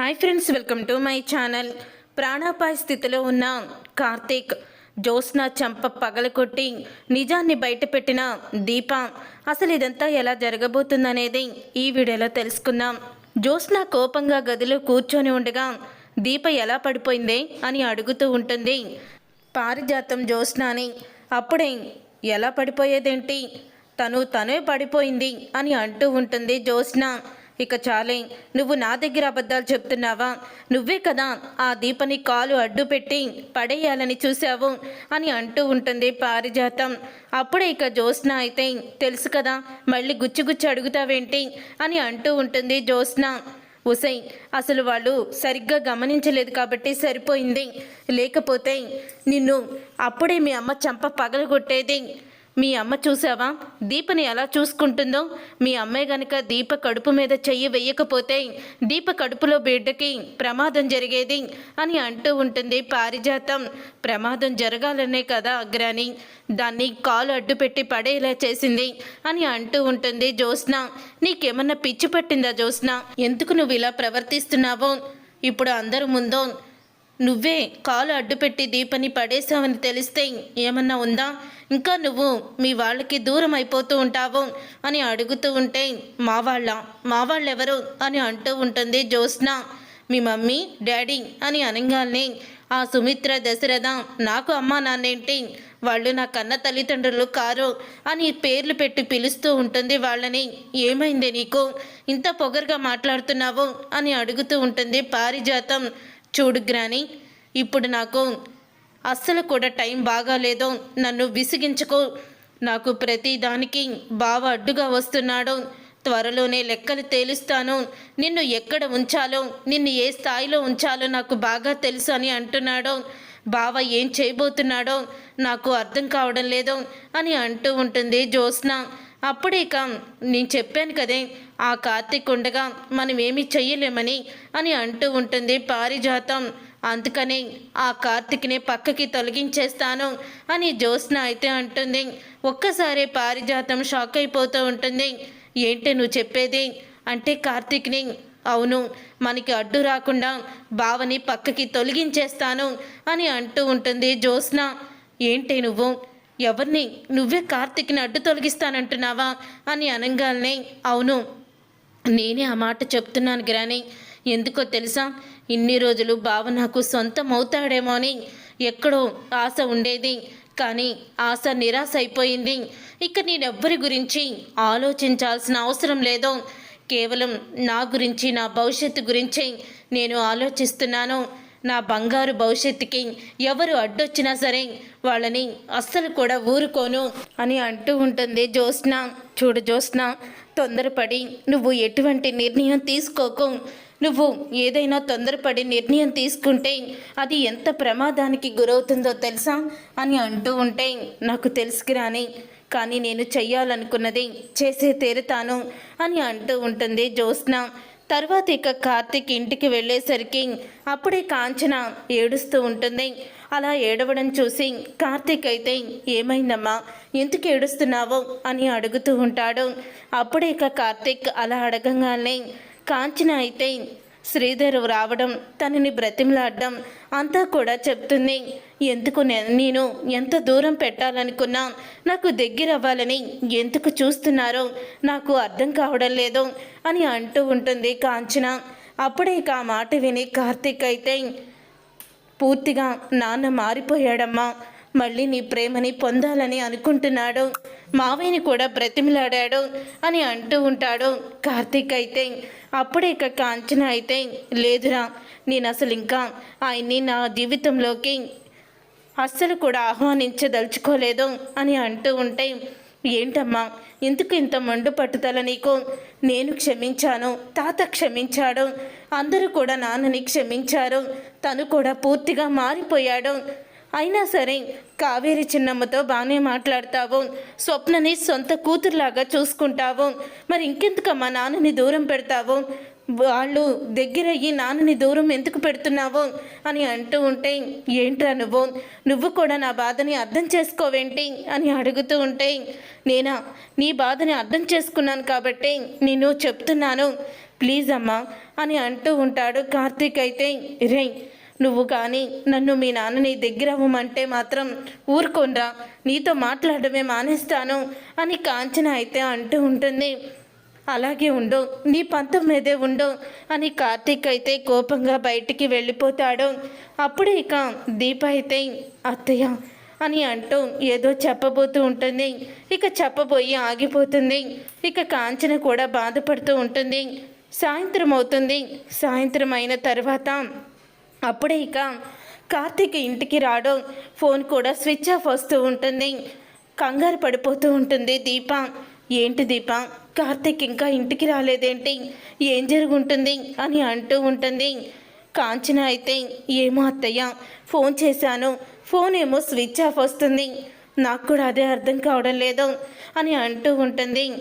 Hi friends welcome to my channel ప్రాణాపాయ స్థితిలో ఉన్న కార్తీక్ జ్యోత్స్న చంప పగలకొట్టి నిజాన్ని బయటపెట్టిన దీప. అసలు ఇదంతా ఎలా జరగబోతుందనేది ఈ వీడియోలో తెలుసుకుందాం. జ్యోత్స్న కోపంగా గదిలో కూర్చొని ఉండగా దీప ఎలా పడిపోయింది అని అడుగుతూ ఉంటుంది. పారిజాతం జ్యోత్స్నాని అప్పుడే ఎలా పడిపోయేదేంటి? తను తనే పడిపోయింది అని అంటూ ఉంటుంది జ్యోత్స్న. ఇక చాలే నువ్వు నా దగ్గర అబద్ధాలు చెప్తున్నావా? నువ్వే కదా ఆ దీపని కాలు అడ్డు పెట్టి పడేయాలని చూశావు అని అంటూ ఉంటుంది పారిజాతం. అప్పుడే ఇక జ్యోత్స్న అయితే తెలుసు కదా మళ్ళీ గుచ్చి గుచ్చి అడుగుతావేంటి? అని అంటూ ఉంటుంది జ్యోత్స్న. ఉసై అసలు వాళ్ళు సరిగ్గా గమనించలేదు కాబట్టి సరిపోయింది. లేకపోతే నిన్ను అప్పుడే మీ అమ్మ చంప పగలగొట్టేది. మీ అమ్మ చూసావా? దీపని ఎలా చూసుకుంటుందో? మీ అమ్మాయి గనక దీప కడుపు మీద చెయ్యి వెయ్యకపోతే దీప కడుపులో బిడ్డకి ప్రమాదం జరిగేది అని అంటూ ఉంటుంది పారిజాతం. ప్రమాదం జరగాలనే కదా అగ్రాని. దాన్ని కాలు అడ్డు పెట్టి పడేలా చేసింది అని అంటూ ఉంటుంది జ్యోత్స్న. నీకేమన్నా పిచ్చి పట్టిందా జ్యోత్స్న? ఎందుకు నువ్వు ఇలా ప్రవర్తిస్తున్నావో? ఇప్పుడు అందరు ముందో నువ్వే కాలు అడ్డుపెట్టి దీపని పడేశావని తెలిస్తే ఏమన్నా ఉందా? ఇంకా నువ్వు మీ వాళ్ళకి దూరం అయిపోతూ ఉంటావు అని అడుగుతూ ఉంటే మా వాళ్ళ మా వాళ్ళెవరు అని అంటూ ఉంటుంది జ్యోత్స్న. మీ మమ్మీ డాడీ అని అనగానే ఆ సుమిత్ర దశరథ నాకు అమ్మ నాన్నేంటి? వాళ్ళు నా కన్న తల్లిదండ్రులు కారు అని పేర్లు పెట్టి పిలుస్తూ ఉంటుంది వాళ్ళని. ఏమైంది నీకు? ఇంత పొగరుగా మాట్లాడుతున్నావు? అని అడుగుతూ ఉంటుంది పారిజాతం. చూడు గ్రాని ఇప్పుడు నాకు అస్సలు కూడా టైం బాగాలేదో నన్ను విసిగించుకో. నాకు ప్రతిదానికి బావ అడ్డుగా వస్తున్నాడు. త్వరలోనే లెక్కలు తేలుస్తాను. నిన్ను ఎక్కడ ఉంచాలో నిన్ను ఏ స్థాయిలో ఉంచాలో నాకు బాగా తెలుసు అని అంటున్నాడు. బావ ఏం చేయబోతున్నాడో నాకు అర్థం కావడం లేదు అని అంటూ ఉంటుంది జ్యోత్స్న. అప్పుడే ఇక నేను చెప్పాను కదే ఆ కార్తీక్ ఉండగా మనం ఏమీ చెయ్యలేమని అని అంటూ ఉంటుంది పారిజాతం. అందుకని ఆ కార్తిక్ని పక్కకి తొలగించేస్తాను అని జ్యోత్స్న అయితే అంటుంది. ఒక్కసారి పారిజాతం షాక్ అయిపోతూ ఉంటుంది. ఏంటి నువ్వు చెప్పేది? అంటే కార్తిక్ని అవును మనకి అడ్డు రాకుండా బావని పక్కకి తొలగించేస్తాను అని అంటూ ఉంటుంది జ్యోత్స్న. ఏంటి నువ్వు? ఎవరిని? నువ్వే కార్తిక్ని అడ్డు తొలగిస్తానంటున్నావా? అని అనగానే అవును నేనే ఆ మాట చెప్తున్నాను గ్రాని ఎందుకో తెలుసా? ఇన్ని రోజులు బావ నాకు సొంతం అవుతాడేమో అని ఎక్కడో ఆశ ఉండేది. కానీ ఆశ నిరాశ అయిపోయింది. ఇక నేనెవ్వరి గురించి ఆలోచించాల్సిన అవసరం లేదు. కేవలం నా గురించి నా భవిష్యత్తు గురించి నేను ఆలోచిస్తున్నాను. నా బంగారు భవిష్యత్తుకి ఎవరు అడ్డొచ్చినా సరే వాళ్ళని అస్సలు కూడా ఊరుకోను అని అంటూ ఉంటుంది జ్యోత్స్న. చూడు జ్యోత్స్న తొందరపడి నువ్వు ఎటువంటి నిర్ణయం తీసుకోకు. నువ్వు ఏదైనా తొందరపడి నిర్ణయం తీసుకుంటే అది ఎంత ప్రమాదానికి గురవుతుందో తెలుసా? అని అంటూ ఉంటే నాకు తెలుసుకురాని కానీ నేను చెయ్యాలనుకున్నది చేసే తీరుతాను అని అంటూ ఉంటుంది జ్యోత్స్న. తర్వాత ఇక కార్తీక్ ఇంటికి వెళ్ళేసరికి అప్పుడే కాంచన ఏడుస్తూ ఉంటుంది. అలా ఏడవడం చూసి కార్తీక్ అయితే ఏమైందమ్మా? ఎందుకు ఏడుస్తున్నావో? అని అడుగుతూ ఉంటాడు. అప్పుడే ఇక కార్తీక్ అలా అడగంగానే కాంచన అయితే శ్రీధర్ రావడం తనని బ్రతిమలాడడం అంతా కూడా చెప్తుంది. ఎందుకు నేను ఎంత దూరం పెట్టాలనుకున్నా నాకు దగ్గర అవ్వాలని ఎందుకు చూస్తున్నారో నాకు అర్థం కావడం లేదు అని అంటూ ఉంటుంది కాంచన. అప్పుడే ఆ మాట విని కార్తీక్ అయితే పూర్తిగా నాన్న మారిపోయాడమ్మా. మళ్ళీ నీ ప్రేమని పొందాలని అనుకుంటున్నాడు. మావయ్యని కూడా బ్రతిమిలాడాడు అని అంటూ ఉంటాడు. కార్తీక్ అయితే అప్పుడే ఇక కాంచన అయితే లేదురా నేను అసలు ఇంకా ఆయన్ని నా జీవితంలోకి అస్సలు కూడా ఆహ్వానించదలుచుకోలేదు అని అంటూ ఉంటే ఏంటమ్మా ఎందుకు ఇంత మండు పట్టుదల నీకు? నేను క్షమించాను తాత క్షమించాడు అందరూ కూడా నాన్నని క్షమించారు తను కూడా పూర్తిగా మారిపోయాడు అయినా సరే కావేరి చిన్నమ్మతో బాగానే మాట్లాడతావు. స్వప్నని సొంత కూతురులాగా చూసుకుంటావు. మరి ఇంకెందుకమ్మా నాన్నని దూరం పెడతావు? వాళ్ళు దగ్గరయ్యి నాన్నని దూరం ఎందుకు పెడుతున్నావు? అని అంటూ ఉంటే ఏంట్రా నువ్వు? నువ్వు కూడా నా బాధని అర్థం చేసుకోవేంటి? అని అడుగుతూ ఉంటే నేనా? నీ బాధని అర్థం చేసుకున్నాను కాబట్టి నేను చెప్తున్నాను. ప్లీజ్ అమ్మా అని అంటూ ఉంటాడు కార్తీక్ అయితే. రే నువ్వు కానీ నన్ను మీ నాన్న నీ దగ్గర అవ్వమంటే మాత్రం ఊరుకోనరా. నీతో మాట్లాడమే మానేస్తాను అని కాంచన అయితే అంటూ ఉంటుంది. అలాగే ఉండు నీ పంతం మీదే ఉండు అని కార్తీక్ అయితే కోపంగా బయటికి వెళ్ళిపోతాడు. అప్పుడే ఇక దీప అయితే అత్తయ్య అని అంటూ ఏదో చెప్పబోతూ ఉంటుంది. ఇక చెప్పబోయి ఆగిపోతుంది. ఇక కాంచన కూడా బాధపడుతూ ఉంటుంది. సాయంత్రం అవుతుంది. సాయంత్రం అయిన తర్వాత అప్పుడే ఇక కార్తీక్ ఇంటికి రావడం ఫోన్ కూడా స్విచ్ ఆఫ్ వస్తూ ఉంటుంది. కంగారు పడిపోతూ ఉంటుంది దీప. ఏంటి దీప? కార్తీక్ ఇంకా ఇంటికి రాలేదేంటి? ఏం జరుగుంటుంది? అని అంటూ ఉంటుంది. కాంచన అయితే ఏమో అత్తయ్య ఫోన్ చేశాను. ఫోన్ ఏమో స్విచ్ ఆఫ్ వస్తుంది. నాకు కూడా అదే అర్థం కావడం లేదు అని అంటూ ఉంటుంది.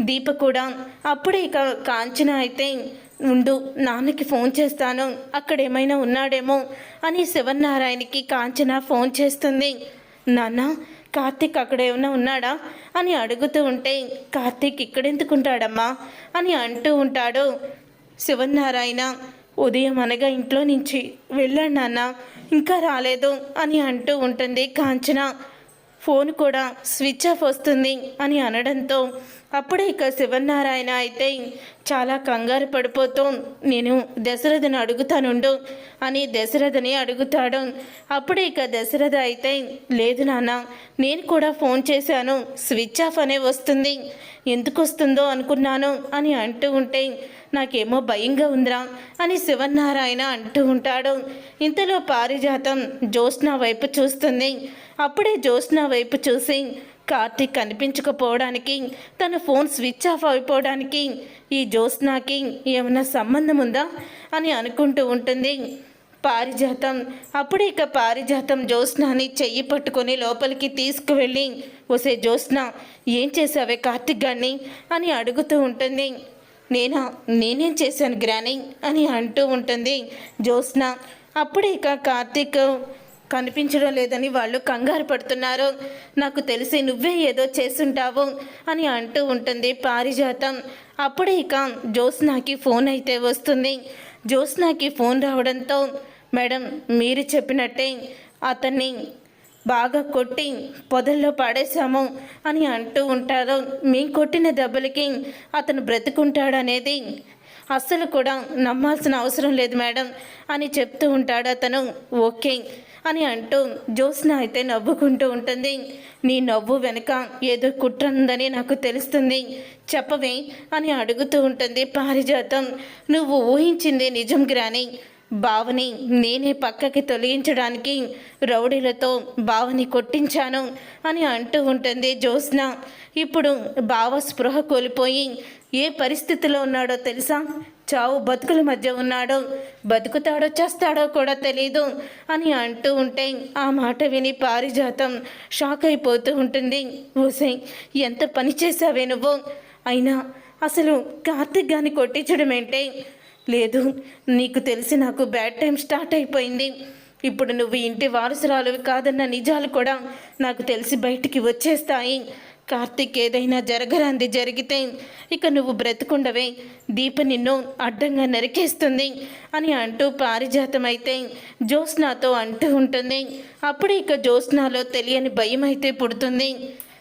దీప కూడా అప్పుడే ఇక కాంచన అయితే ఉండు నాన్నకి ఫోన్ చేస్తాను అక్కడ ఏమైనా ఉన్నాడేమో అని శివనారాయణకి కాంచన ఫోన్ చేస్తుంది. నాన్న కార్తీక్ అక్కడ ఏమైనా ఉన్నాడా? అని అడుగుతూ ఉంటే కార్తీక్ ఇక్కడెందుకుంటాడమ్మా? అని అంటూ ఉంటాడు. శివనారాయణ ఉదయం అనగా ఇంట్లో నుంచి వెళ్ళాడు నాన్న ఇంకా రాలేదు అని అంటూ ఉంటుంది కాంచన. ఫోన్ కూడా స్విచ్ ఆఫ్ వస్తుంది అని అనడంతో అప్పుడే ఇక శివనారాయణ అయితే చాలా కంగారు పడిపోతూ నేను దశరథని అడుగుతానుండు అని దశరథని అడుగుతాడు. అప్పుడే ఇక దశరథ అయితే లేదు నాన్న నేను కూడా ఫోన్ చేశాను స్విచ్ ఆఫ్ అనే వస్తుంది. ఎందుకు వస్తుందో అనుకున్నాను అని అంటూ ఉంటే నాకేమో భయంగా ఉందిరా అని శివనారాయణ అంటూ ఉంటాడు. ఇంతలో పారిజాతం జ్యోత్స్న వైపు చూస్తుంది. అప్పుడే జ్యోత్స్న వైపు చూసి కార్తీక్ కనిపించకపోవడానికి తన ఫోన్ స్విచ్ ఆఫ్ అయిపోవడానికి ఈ జ్యోత్స్నాకి ఏమైనా సంబంధం ఉందా అని అనుకుంటూ ఉంటుంది. పారిజాతం. అప్పుడే ఇక పారిజాతం జ్యోత్స్నాని చెయ్యి పట్టుకొని లోపలికి తీసుకువెళ్ళి ఒసే జ్యోత్స్న ఏం చేసావే కార్తిక్ గారిని? అని అడుగుతూ ఉంటుంది. నేనా? నేనేం చేశాను గ్రాని? అని అంటూ ఉంటుంది జ్యోత్స్న. అప్పుడే ఇక కార్తీక్ కనిపించడం లేదని వాళ్ళు కంగారు పడుతున్నారు. నాకు తెలిసి నువ్వే ఏదో చేసుంటావు అని అంటూ ఉంటుంది పారిజాతం. అప్పుడే ఇక జ్యోత్స్నాకి ఫోన్ అయితే వస్తుంది. జ్యోత్స్నాకి ఫోన్ రావడంతో మేడం మీరు చెప్పినట్టే అతన్ని బాగా కొట్టి పొదల్లో పడేశాము అని అంటూ ఉంటారు. మీ కొట్టిన దెబ్బలకి అతను బ్రతుకుంటాడనేది అస్సలు కూడా నమ్మాల్సిన అవసరం లేదు మేడం అని చెప్తూ ఉంటాడు అతను. ఓకే అని అంటూ జ్యోత్స్న అయితే నవ్వుకుంటూ ఉంటుంది. నీ నవ్వు వెనుక ఏదో కుట్ర ఉందని నాకు తెలుస్తుంది. చెప్పవే అని అడుగుతూ ఉంటుంది పారిజాతం. నువ్వు ఊహించింది నిజం గ్రాని. బావని నేనే పక్కకి తొలగించడానికి రౌడీలతో బావని కొట్టించాను అని అంటూ ఉంటుంది జ్యోత్స్న. ఇప్పుడు బావ స్పృహ కోల్పోయి ఏ పరిస్థితిలో ఉన్నాడో తెలుసా? చావు బతుకుల మధ్య ఉన్నాడో బతుకుతాడో చేస్తాడో కూడా తెలీదు అని అంటూ ఉంటే ఆ మాట విని పారిజాతం షాక్ అయిపోతూ ఉంటుంది. ఊసే ఎంత పని చేసావే నువ్వు? అయినా అసలు కార్తిక్ గాని కొట్టించడం ఏంటే? లేదు నీకు తెలిసి నాకు బ్యాడ్ టైం స్టార్ట్ అయిపోయింది. ఇప్పుడు నువ్వు ఇంటి వారసురాలు కాదన్న నిజాలు కూడా నాకు తెలిసి బయటికి వచ్చేస్తాయి. కార్తీక్ ఏదైనా జరగరాంది జరిగితే ఇక నువ్వు బ్రతుకుండవే. దీప నిన్ను అడ్డంగా నరికేస్తుంది అని అంటూ పారిజాతం అయితే జ్యోత్స్నాతో అంటూ ఉంటుంది. అప్పుడు ఇక జ్యోత్స్నాలో తెలియని భయం అయితే పుడుతుంది.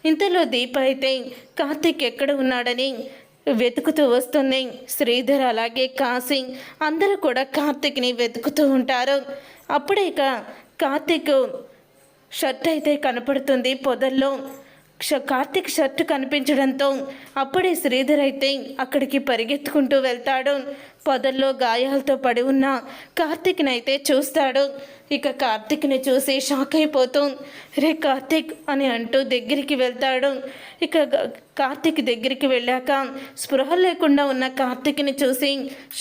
ఇంతలో దీప అయితే కార్తీక్ ఎక్కడ ఉన్నాడని వెతుకుతూ వస్తుంది. శ్రీధర్ అలాగే కాశీ అందరూ కూడా కార్తీక్ని వెతుకుతూ ఉంటారు. అప్పుడే ఇక కార్తీక్ షర్ట్ అయితే కనపడుతుంది పొదల్లో. కార్తీక్ షర్ట్ కనిపించడంతో అప్పుడే శ్రీధర్ అయితే అక్కడికి పరిగెత్తుకుంటూ వెళ్తాడు. పొదల్లో గాయాలతో పడి ఉన్న కార్తీక్ని అయితే చూస్తాడు. ఇక కార్తీక్ని చూసి షాక్ అయిపోతూ రే కార్తీక్ అని అంటూ దగ్గరికి వెళ్తాడు. ఇక కార్తీక్ దగ్గరికి వెళ్ళాక స్పృహ లేకుండా ఉన్న కార్తీక్ని చూసి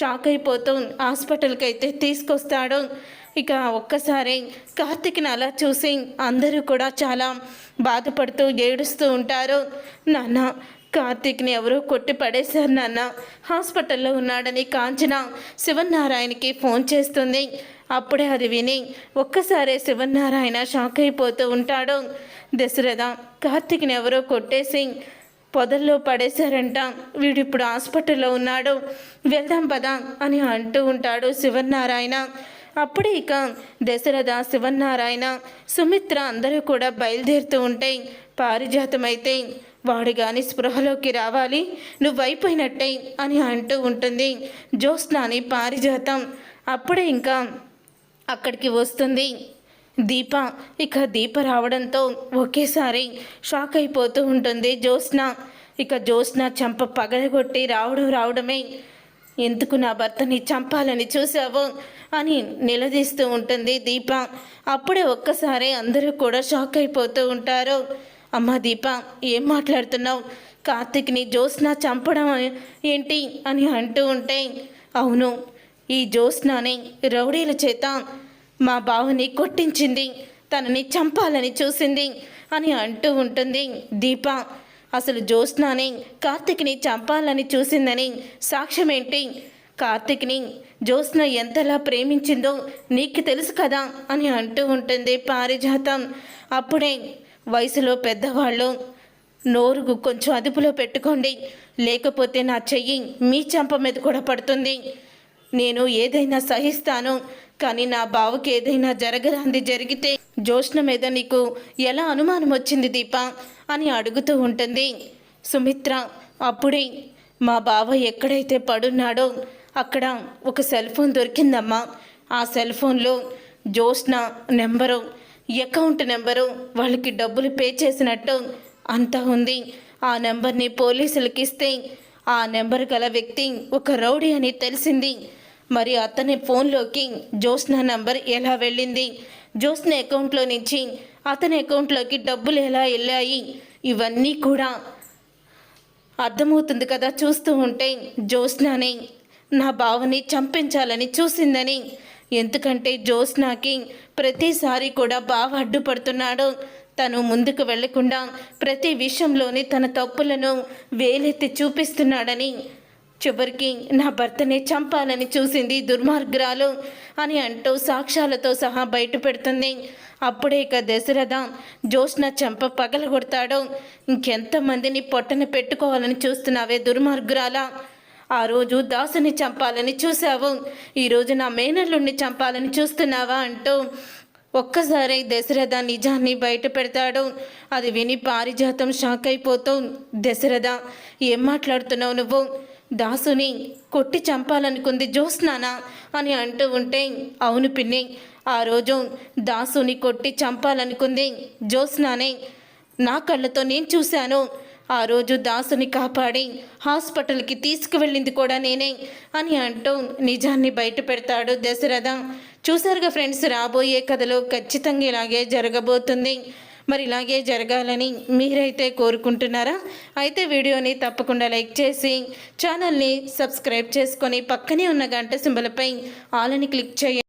షాక్ అయిపోతూ హాస్పిటల్కి అయితే తీసుకొస్తాడు. ఇక ఒక్కసారి కార్తిక్ని అలా చూసి అందరూ కూడా చాలా బాధపడుతూ ఏడుస్తూ ఉంటారు. నాన్న కార్తీక్ని ఎవరో కొట్టి పడేశారు నాన్న. హాస్పిటల్లో ఉన్నాడని కాంచన శివనారాయణకి ఫోన్ చేస్తుంది. అప్పుడే అది విని ఒక్కసారే శివనారాయణ షాక్ అయిపోతూ ఉంటాడు. దశరథ కార్తీక్ని ఎవరో కొట్టేసి పొదల్లో పడేశారంట. వీడిప్పుడు హాస్పిటల్లో ఉన్నాడు. వెళ్దాం పదా అని అంటూ ఉంటాడు శివనారాయణ అప్పుడే ఇక దశరథ శివనారాయణ సుమిత్ర అందరూ కూడా బయలుదేరుతూ ఉంటే పారిజాతమైతే వాడు కానీ స్పృహలోకి రావాలి నువ్వైపోయినట్టే అని అంటూ ఉంటుంది జ్యోత్స్నాని పారిజాతం. అప్పుడే ఇంకా అక్కడికి వస్తుంది. దీప ఇక దీప రావడంతో ఒకేసారి షాక్ అయిపోతూ ఉంటుంది జ్యోత్స్న. ఇక జ్యోత్స్న చెంప పగలగొట్టి రావడం రావడమే ఎందుకు నా భర్తని చంపాలని చూసావు అని నిలదీస్తూ ఉంటుంది దీప. అప్పుడే ఒక్కసారి అందరూ కూడా షాక్ అయిపోతూ ఉంటారు. అమ్మ దీప ఏం మాట్లాడుతున్నావు? కార్తిక్ని జ్యోత్స్న చంపడం ఏంటి అని అంటూ ఉంటే అవును ఈ జ్యోత్స్నాని రౌడీల చేత మా బావని కొట్టించింది తనని చంపాలని చూసింది అని అంటూ ఉంటుంది దీప. అసలు జ్యోత్స్నాని కార్తిక్ని చంపాలని చూసిందని సాక్ష్యం ఏంటి కార్తిక్ని జ్యోత్స్న ఎంతలా ప్రేమించిందో నీకు తెలుసు కదా అని అంటూ ఉంటుంది పారిజాతం. అప్పుడే వయసులో పెద్దవాళ్ళు నోరుగు కొంచెం అదుపులో పెట్టుకోండి లేకపోతే నా చెయ్యి మీ చంప మీద కూడా పడుతుంది. నేను ఏదైనా సహిస్తాను కానీ నా బావకి ఏదైనా జరగరాంది జరిగితే జోష్న మీద నీకు ఎలా అనుమానం వచ్చింది దీప? అని అడుగుతూ ఉంటుంది. సుమిత్ర అప్పుడే మా బావ ఎక్కడైతే పడున్నాడో అక్కడ ఒక సెల్ ఫోన్ దొరికిందమ్మా. ఆ సెల్ ఫోన్లో జోష్ణ నెంబరు అకౌంట్ నెంబరు వాళ్ళకి డబ్బులు పే చేసినట్టు అంతా ఉంది. ఆ నెంబర్ని పోలీసులకి ఇస్తే ఆ నెంబర్ గల వ్యక్తి ఒక రౌడీ అని తెలిసింది. మరి అతని ఫోన్లోకి జ్యోత్స్న నంబర్ ఎలా వెళ్ళింది? జ్యోత్స్న అకౌంట్లో నుంచి అతని అకౌంట్లోకి డబ్బులు ఎలా వెళ్ళాయి? ఇవన్నీ కూడా అర్థమవుతుంది కదా చూస్తూ ఉంటే జ్యోత్స్నని నా బావని చంపించాలని చూసిందని. ఎందుకంటే జ్యోత్స్నాకి ప్రతిసారి కూడా బావ అడ్డుపడుతున్నాడు. తను ముందుకు వెళ్ళకుండా ప్రతి విషయంలోని తన తప్పులను వేలెత్తి చూపిస్తున్నాడని. చివరికి నా భర్తని చంపాలని చూసింది దుర్మార్గురాలు. అని అంటూ సాక్ష్యాలతో సహా బయట పెడుతుంది. అప్పుడే ఇక దశరథ జోష్న చెంప పగలగొడతాడు. ఇంకెంతమందిని పొట్టన పెట్టుకోవాలని చూస్తున్నావే దుర్మార్గురాలా. ఆ రోజు దాసుని చంపాలని చూశావు. ఈరోజు నా మేనల్లుణ్ణి చంపాలని చూస్తున్నావా అంటూ ఒక్కసారి దశరథ నిజాన్ని బయట పెడతాడు. అది విని పారిజాతం షాక్ అయిపోతూ దశరథ ఏం మాట్లాడుతున్నావు నువ్వు? దాసుని కొట్టి చంపాలనుకుంది జ్యోత్స్నానా అని అంటూ ఉంటే అవును పిన్ని ఆ రోజు దాసుని కొట్టి చంపాలనుకుంది జ్యోత్స్నానే నా కళ్ళతో నేను చూశాను. ఆ రోజు దాసుని కాపాడి హాస్పిటల్కి తీసుకువెళ్ళింది కూడా నేనే అని అంటూ నిజాన్ని బయట పెడతాడు దశరథ. చూసారుగా ఫ్రెండ్స్ రాబోయే కథలో ఖచ్చితంగా ఇలాగే జరగబోతుంది. మరి ఇలాగే జరగాలని మీరైతే కోరుకుంటున్నారా? అయితే వీడియోని తప్పకుండా లైక్ చేసి ఛానల్ని సబ్స్క్రైబ్ చేసుకొని పక్కనే ఉన్న గంట సింబలపై ఆలని క్లిక్ చేయండి.